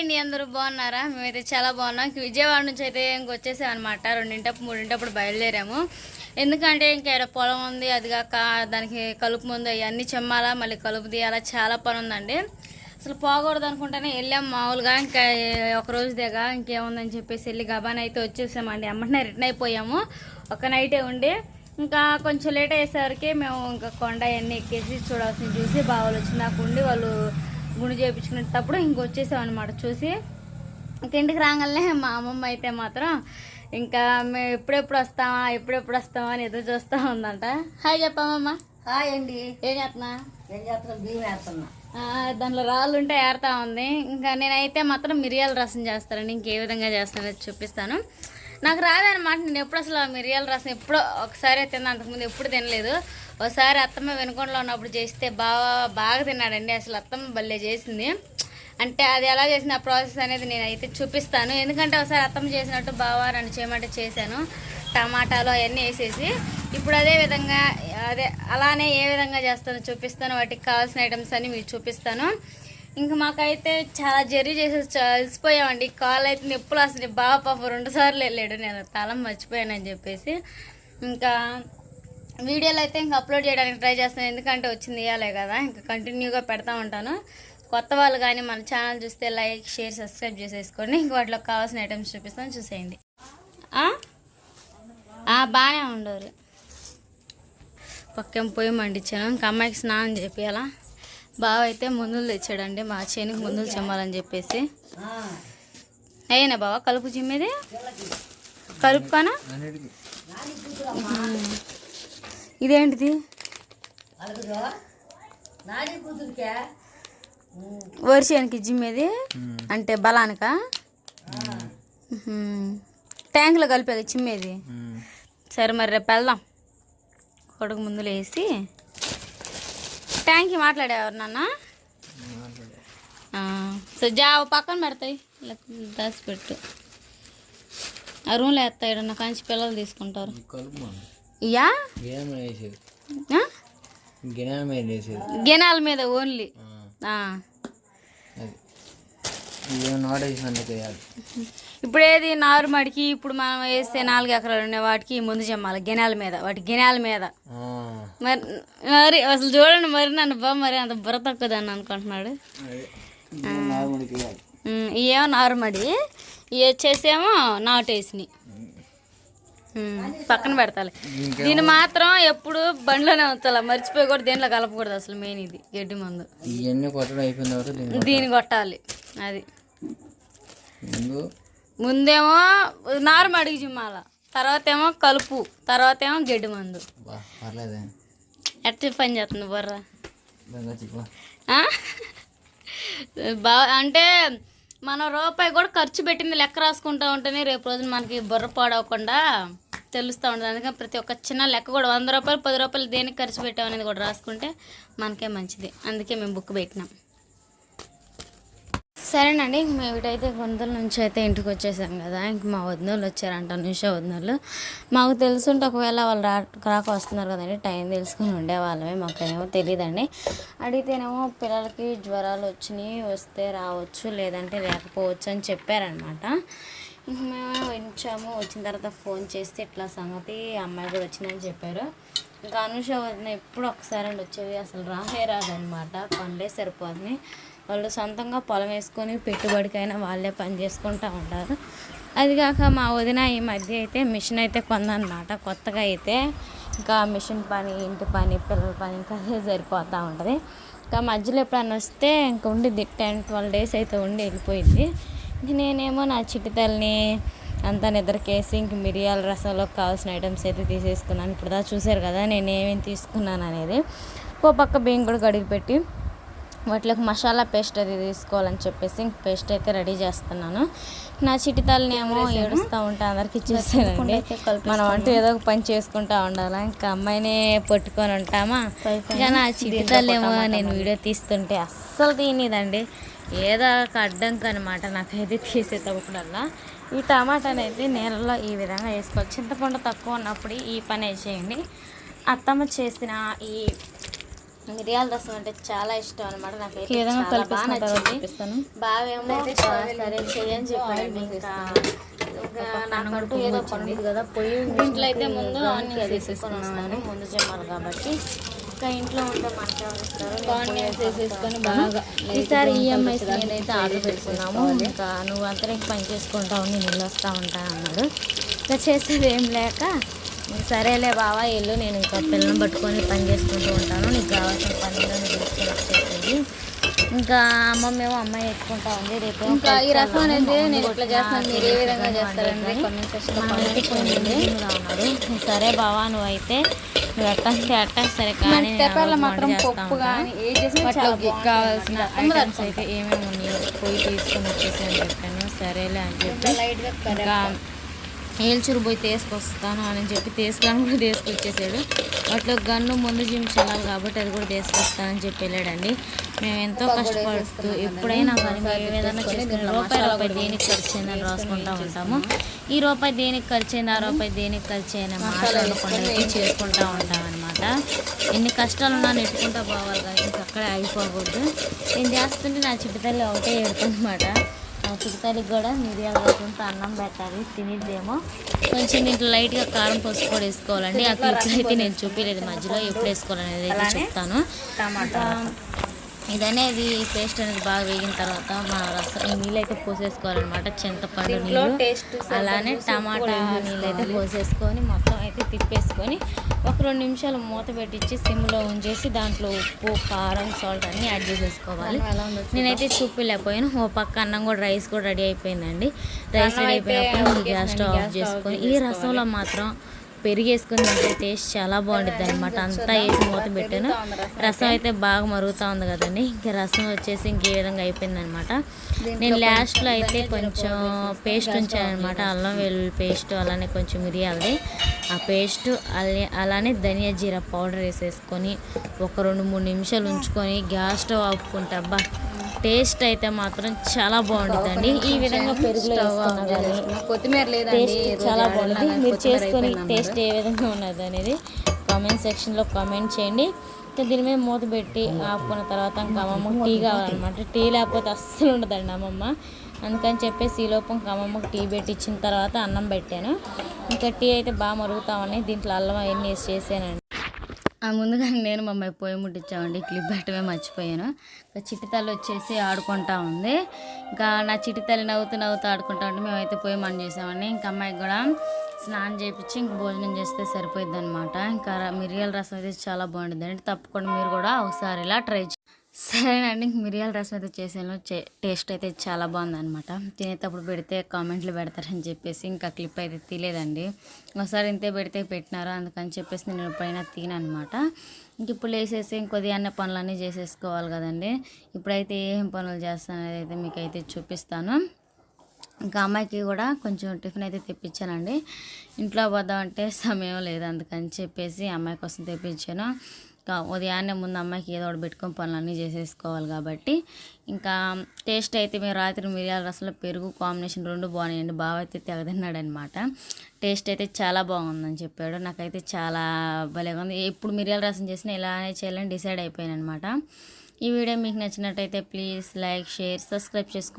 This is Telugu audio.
అండి అందరూ బాగున్నారా? మేమైతే చాలా బాగున్నాం. విజయవాడ నుంచి అయితే ఇంక వచ్చేసాం అనమాట రెండింటప్పుడు మూడింటప్పుడు బయలుదేరాము. ఎందుకంటే ఇంకా పొలం ఉంది అది కాక దానికి కలుపు ముందు అవన్నీ చెమ్మాలా మళ్ళీ కలుపు తీయాలా చాలా పని ఉందండి. అసలు పోకూడదు అనుకుంటేనే వెళ్ళాం మామూలుగా. ఇంకా ఒక రోజు దిగా ఇంకేముందని చెప్పేసి వెళ్ళి గబాన్ అయితే వచ్చేసామండి. అమ్మటనే రిటర్న్ అయిపోయాము. ఒక నైటే ఉండి. ఇంకా కొంచెం లేట్ అయ్యేసరికి మేము ఇంకా కొండ అవన్నీ ఎక్కేసి చూడాల్సింది చూసి బావులు వచ్చి నాకు ఉండి వాళ్ళు గుండు చేయించుకునేటప్పుడు ఇంక వచ్చేసాం అనమాట చూసి ఇంటికి రాగానే మా అమ్మమ్మ అయితే మాత్రం ఇంకా మేము ఎప్పుడెప్పుడు వస్తామా ఎప్పుడెప్పుడు వస్తామా అని ఎదురు చూస్తూ ఉందంట. హాయ్ చెప్పమ్మమ్మ. హాయ్ అండి. ఏం చేస్తున్నా? ఏం చేస్తున్నాం? బియ్యం వేస్తున్నా. దాంట్లో రాళ్ళు ఉంటే ఏరుతా ఉంది. ఇంకా నేనైతే మాత్రం మిరియాల రసం చేస్తానండి. ఇంకే విధంగా చేస్తానో చూపిస్తాను. నాకు రాదనమాట నేను ఎప్పుడు అసలు మిరియాల రసం ఎప్పుడో ఒకసారి తిన్నా అంతకుముందు ఎప్పుడు తినలేదు. ఒకసారి అత్తమ్మ వెనుకొండలో ఉన్నప్పుడు చేస్తే బాగా బాగా తిన్నాడండి. అసలు అత్తమ్మ భలే చేసింది. అంటే అది ఎలా చేసిన ఆ ప్రాసెస్ అనేది నేనైతే చూపిస్తాను. ఎందుకంటే ఒకసారి అత్తమ్మ చేసినట్టు బాగా నన్ను చేయమంటే చేశాను. టమాటాలు అవన్నీ వేసేసి ఇప్పుడు అదే విధంగా అదే అలానే ఏ విధంగా చేస్తానో చూపిస్తాను. వాటికి కావాల్సిన ఐటమ్స్ అన్ని మీకు చూపిస్తాను. ఇంకా మాకైతే చాలా జర్రీ చేసి చా- అలసిపోయామండి. కాల్ అయితే నిప్పులు అసలు బాగా పాప రెండు సార్లు వెళ్ళాడు. నేను తలం మర్చిపోయానని చెప్పేసి. ఇంకా వీడియోలు అయితే ఇంకా అప్లోడ్ చేయడానికి ట్రై చేస్తాను ఎందుకంటే వచ్చింది ఇవ్వాలే కదా. ఇంకా కంటిన్యూగా పెడతా ఉంటాను. కొత్త వాళ్ళు కానీ మన ఛానల్ చూస్తే లైక్ షేర్ సబ్స్క్రైబ్ చేసేసుకోండి. ఇంక వాటిలో కావాల్సిన ఐటమ్స్ చూపిస్తాను. చూసేయండి. బాగానే ఉండరు. పక్కన పొయ్యి మండించాను ఇంకా అమ్మాయికి స్నానం చేపియాలా? బావ అయితే ముందులు తెచ్చాడండి. మా చేనికి ముందులు చెమ్మాలని చెప్పేసి. ఆ, అయ్యేనా బావ కలుపు చిమ్మేది. కలుపుకానా. ఇదేంటిది? వరిసేనికి జిమ్మేది అంటే బలానికా. ట్యాంకులో కలిపేది చిమ్మేది సరే మరి రేపు వెళ్దాం. కొడుకు ముందులో వేసి ట్యాంక్కి మాట్లాడేవారు నాన్న? ఆ, సో జావ పక్కన పెడతాయి. దాచి పెట్టు ఆ రూమ్లో వేస్తాయి నా కంచి పిల్లలు తీసుకుంటారు. ఇయా గినాల మీద ఓన్లీ? నాట్ ఇప్పుడు ఏది? నారు మడికి ఇప్పుడు మనం వేస్తే నాలుగు ఎకరాలు ఉన్నాయి వాటికి ముందు చెమ్మాలి గినాల మీద వాటి గినాల మీద. మరి మరి అసలు చూడండి మరి నన్ను బా మరి అంత బుర్ర తక్కువదని అనుకుంటున్నాడు. ఇవేమో నారుమడి ఇవి వచ్చేసేమో నాటేసినాయి ఉమ్, పక్కన పెడతాలి. దీన్ని మాత్రం ఎప్పుడు బండ్లోనే ఉంచాలి? మర్చిపోయి కూడా దేంట్లో కలపకూడదు అసలు మెయిన్ ఇది గడ్డి మందు. ఇవన్నీ కొట్టడం అయిపోయిన దీన్ని కొట్టాలి. అది. ముందు ముందేమో నారుమడికి జిమ్మాల తర్వాత ఏమో కలుపు తర్వాత ఏమో గడ్డి మందు. ఎట్లా పని చేస్తుంది బుర్ర? బెంగా అంటే మన రూపాయి కూడా ఖర్చు పెట్టింది లెక్క రాసుకుంటా ఉంటేనే రేపు రోజున మనకి బుర్ర పాడవకుండా తెలుస్తూ ఉంటుంది. అందుకని ప్రతి ఒక్క చిన్న లెక్క కూడా వంద రూపాయలు పది రూపాయలు దేనికి ఖర్చు పెట్టాం అనేది కూడా రాసుకుంటే మనకే మంచిది. అందుకే మేము బుక్ పెట్టినాం. సరేనండి ఇంక మేము ఇటైతే గుంతల నుంచి అయితే ఇంటికి వచ్చేసాం కదా ఇంక మా వదినోళ్ళు వచ్చారంట నిషా వదినోళ్ళు. మాకు తెలుసుంటే ఒకవేళ వాళ్ళు రా రాక వస్తున్నారు కదండి టైం తెలుసుకుని ఉండేవాళ్ళమే మాకేమో తెలియదండి అడిగితేనేమో పిల్లలకి జ్వరాలు వచ్చినాయి వస్తే రావచ్చు లేదంటే లేకపోవచ్చు అని చెప్పారనమాట ఇంక మేము వచ్చాము వచ్చిన తర్వాత ఫోన్ చేస్తే ఇట్లా సంగతి అమ్మాయి కూడా వచ్చిందని చెప్పారు. ఇంకా అనుష వదిన ఎప్పుడు ఒకసారి అండి వచ్చేది అసలు రానే రాదనమాట పనులే సరిపోతుంది వాళ్ళు సొంతంగా పొలం వేసుకొని పెట్టుబడికైనా వాళ్ళే పని చేసుకుంటూ ఉంటారు. అది కాక మా వదిన ఈ మధ్య అయితే మిషన్ అయితే కొందనమాట కొత్తగా అయితే ఇంకా మిషన్ పని ఇంటి పని పిల్లల పని ఇంకా సరిపోతూ ఉంటుంది. ఇంకా మధ్యలో ఎప్పుడన్నా వస్తే ఇంకా ఉండిద్ది. టెన్ ట్వెల్వ్ డేస్ అయితే ఉండి వెళ్ళిపోయింది. నేనేమో నా చిట్టితల్లిని అంతా నిద్రకేసి ఇంక మిరియాల రసంలోకి కావాల్సిన ఐటమ్స్ అయితే తీసేసుకున్నాను. ఇప్పుడు దా చూసారు కదా నేను ఏమేమి తీసుకున్నాను అనేది. ఓ పక్క బియ్యం కూడా కడిగి పెట్టి వాటిలోకి మసాలా పేస్ట్ అది తీసుకోవాలని చెప్పేసి ఇంక పేస్ట్ అయితే రెడీ చేస్తున్నాను. నా చిటి తల్లిని ఏమో ఏడుస్తూ ఉంటా అందరికి ఇచ్చేసానండి. మనం అంటూ ఏదో ఒక పని చేసుకుంటా ఉండాలా? ఇంకా అమ్మాయిని పట్టుకొని ఉంటామా? ఇంకా నా చిటి తల్లి ఏమో నేను వీడియో తీస్తుంటే అస్సలు తీయనిదండి ఏదో ఒక అడ్డంకి అనమాట నాకైతే తీసేటప్పుడల్లా ఈ టమాటాని అయితే నీళ్ళలో ఈ విధంగా వేసుకోవాలి. చింతపండు తక్కువ ఉన్నప్పుడు ఈ పని చేయండి. అత్తమ్మ చేసిన ఈ మిరియాల రసం అంటే చాలా ఇష్టం అనమాట నాకైతే ఈ విధంగా చూపిస్తాను బావేమో సరే చెప్పాడండి ఇంకా నాకంటూ ఏదో పని కదా పొయ్యి దీంట్లో అయితే ముందు వస్తాను ముందు జమ్మాలి కాబట్టి. ఇంకా ఇంట్లో ఉంటే మనకి ఎవరు ఇస్తారు నేను ఆనియన్స్ పోయి వేసేసుకొని వేసుకుంటాను. బాగా ఈసారి ఈఎంఐస్ నేనైతే ఆర్డర్ పెట్టుకున్నాము. ఇంకా నువ్వు అంతా పని చేసుకుంటావు నేను ఇల్లు వస్తా ఉంటాను అన్నాడు. ఇంకా చేసేది ఏం లేక సరేలే బావా ఇల్లు నేను ఇంకా పిల్లల్ని పట్టుకొని పని చేసుకుంటూ ఉంటాను. నీకు కావాల్సిన పనులు నువ్వు చేసుకొని వచ్చేసేది ఇంకా అమ్మమ్మ ఏమో అమ్మాయి ఎత్తుకుంటా ఉంది. రేపు ఇంకా ఈ రసం అనేది నేను ఇట్లా చేస్తున్నాను? మీరు ఏ విధంగా చేస్తారండి ఉన్నాడు సరే బావా నువ్వైతే నువ్వు ఎట్టంటే అట్ట సరే కానీ మాత్రం పప్పు. కానీ ఏ. కావాల్సిన ఐటమ్స్ అయితే ఏమేమి ఉన్నాయో పోయి తీసుకొని వచ్చేసి అని చెప్పాను. సరేలే అని చెప్పి ఇంకా ఏల్చూరు పోయి తీసుకొస్తాను అని చెప్పి తీసుకొని కూడా తీసుకొచ్చేసాడు. వాటిలో గన్ను ముందు జిమ్ చెల్లాలి కాబట్టి అది కూడా తీసుకొస్తానని చెప్పి వెళ్ళాడండి. మేము ఎంతో కష్టపడుతూ ఎప్పుడైనా కానీ మేము ఏదైనా చేసుకుని రూపాయి రూపాయి దేనికి ఖర్చు అయిందని రాసుకుంటూ ఉంటాము. ఈ రూపాయి దేనికి ఖర్చు అయింది ఆ రూపాయి దేనికి ఖర్చు అయిన మాట్లాడకుండా చేసుకుంటూ ఉంటాం అనమాట ఎన్ని కష్టాలు ఉన్నా నెట్టుకుంటూ పోవాలి కానీ అక్కడే అయిపోకూడదు. నేను చేస్తుంటే నా చిట్టుతల్లి ఒకటే ఏడుతుందన్నమాట ఆ చిరుతలికి కూడా మిరియాల రసంతో అన్నం పెట్టాలి తినిద్దేమో. కొంచెం దీంట్లో లైట్గా కారం పసుపు కూడా వేసుకోవాలండి. ఆ క్లిప్స్ అయితే నేను చూపించలేదు మధ్యలో ఎప్పుడు వేసుకోవాలనేది అయితే చెప్తాను. టమాటా ఇది అనేది పేస్ట్ అనేది బాగా వేగిన తర్వాత మన రసం ఈ నీళ్ళు అయితే పోసేసుకోవాలన్నమాట. చింతపండు నీళ్ళు. అలానే టమాటా నీళ్ళు అయితే పోసేసుకొని మొత్తం అయితే తిప్పేసుకొని ఒక రెండు నిమిషాలు మూత పెట్టించి సిమ్లో ఉంచేసి దాంట్లో ఉప్పు కారం సాల్ట్ అన్నీ యాడ్ చేసేసుకోవాలి. నేనైతే చూపి లేకపోయాను ఓ పక్క అన్నం కూడా రైస్ కూడా రెడీ అయిపోయిందండి. రైస్ రెడీ అయిపోయినప్పుడు గ్యాస్ స్టవ్ ఆఫ్ చేసుకొని ఈ రసంలో మాత్రం పెరిగేసుకుని తింటే టేస్ట్ చాలా బాగుంటుంది అనమాట అంతా వేసి మూత పెట్టాను. రసం అయితే బాగా మరుగుతూ ఉంది కదండి. ఇంకా రసం వచ్చేసి ఇంకే విధంగా అయిపోయిందనమాట నేను లాస్ట్లో అయితే కొంచెం పేస్ట్ ఉంచాను అనమాట అల్లం వెల్లుల్లి పేస్ట్ అలానే కొంచెం మిరియాలది. ఆ పేస్ట్ అల్లే అలానే ధనియా జీరా పౌడర్ వేసేసుకొని ఒక రెండు మూడు నిమిషాలు ఉంచుకొని గ్యాస్ స్టవ్ ఆపుకుంటా అబ్బా టేస్ట్ అయితే మాత్రం చాలా బాగుంటుందండి. ఈ విధంగా పెరుగులో కొత్తిమీర టేస్ట్ చాలా బాగుంది. మీరు చేసుకొని టేస్ట్ ఏ విధంగా ఉన్నది అనేది కామెంట్ సెక్షన్లో కామెంట్ చేయండి. ఇంకా దీని మీద మూత పెట్టి ఆపుకున్న తర్వాత ఇంకా అమ్మమ్మకి టీ కావాలన్నమాట. టీ లేకపోతే అస్సలు ఉండదండి అమ్మమ్మ. అందుకని చెప్పేసి ఈ లోపం అమ్మమ్మకి టీ పెట్టి ఇచ్చిన తర్వాత అన్నం పెట్టాను. ఇంకా టీ అయితే బాగా మరుగుతామని దీంట్లో అల్లం అవన్నీ వేసి చేసానండి ముందుగా నేను మా అమ్మాయి ముట్టించామండి క్లిప్ పెట్టమే మర్చిపోయాను. ఇంకా చిట్టి తల్లి వచ్చేసి ఆడుకుంటా ఉంది. ఇంకా నా చిట్టి తల్లి నవ్వుతూ నవ్వుతూ ఆడుకుంటా ఉంటే మేమైతే పోయి మన చేసామండి. ఇంకా అమ్మాయికి కూడా స్నానం చేయించి ఇంక భోజనం చేస్తే సరిపోయింది అనమాట ఇంకా మిరియాల రసం అయితే చాలా బాగుంటుంది అండి తప్పకుండా మీరు కూడా ఒకసారి ఇలా ట్రై సరేనండి ఇంక మిరియాల రసం అయితే చేసాను టేస్ట్ అయితే చాలా బాగుందనమాట తినేటప్పుడు పెడితే కామెంట్లు పెడతారని చెప్పేసి ఇంకా క్లిప్ అయితే తీయలేదండి. ఒకసారి ఇంతే పెడితే పెట్టినారు అందుకని చెప్పేసి నేను ఎప్పుడైనా తీనమాట ఇంక ఇప్పుడు వేసేసి ఇంకొద్ది పనులన్నీ చేసేసుకోవాలి కదండి. ఇప్పుడైతే ఏం పనులు చేస్తాను అనేది అయితే మీకు అయితే చూపిస్తాను. ఇంకా అమ్మాయికి కూడా కొంచెం టిఫిన్ అయితే తెప్పించానండి. ఇంట్లో పోదామంటే సమయం లేదు అందుకని చెప్పేసి అమ్మాయి కోసం తెప్పించాను. ఉదయాన్నే ముందు అమ్మాయికి ఏదో ఒకటి పెట్టుకొని పనులన్నీ చేసేసుకోవాలి కాబట్టి. ఇంకా టేస్ట్ అయితే మేము రాత్రి మిరియాల రసంలో పెరుగు కాంబినేషన్ రెండు బాగున్నాయండి. బావ అయితే తెగదిన్నాడనమాట టేస్ట్ అయితే చాలా బాగుందని చెప్పాడు. నాకైతే చాలా భలేగా ఉంది. ఎప్పుడు మిరియాల రసం చేసినా ఇలానే చేయాలని డిసైడ్ అయిపోయాను అనమాట ఈ వీడియో మీకు నచ్చినట్టయితే ప్లీజ్ లైక్ షేర్ సబ్స్క్రైబ్ చేసుకో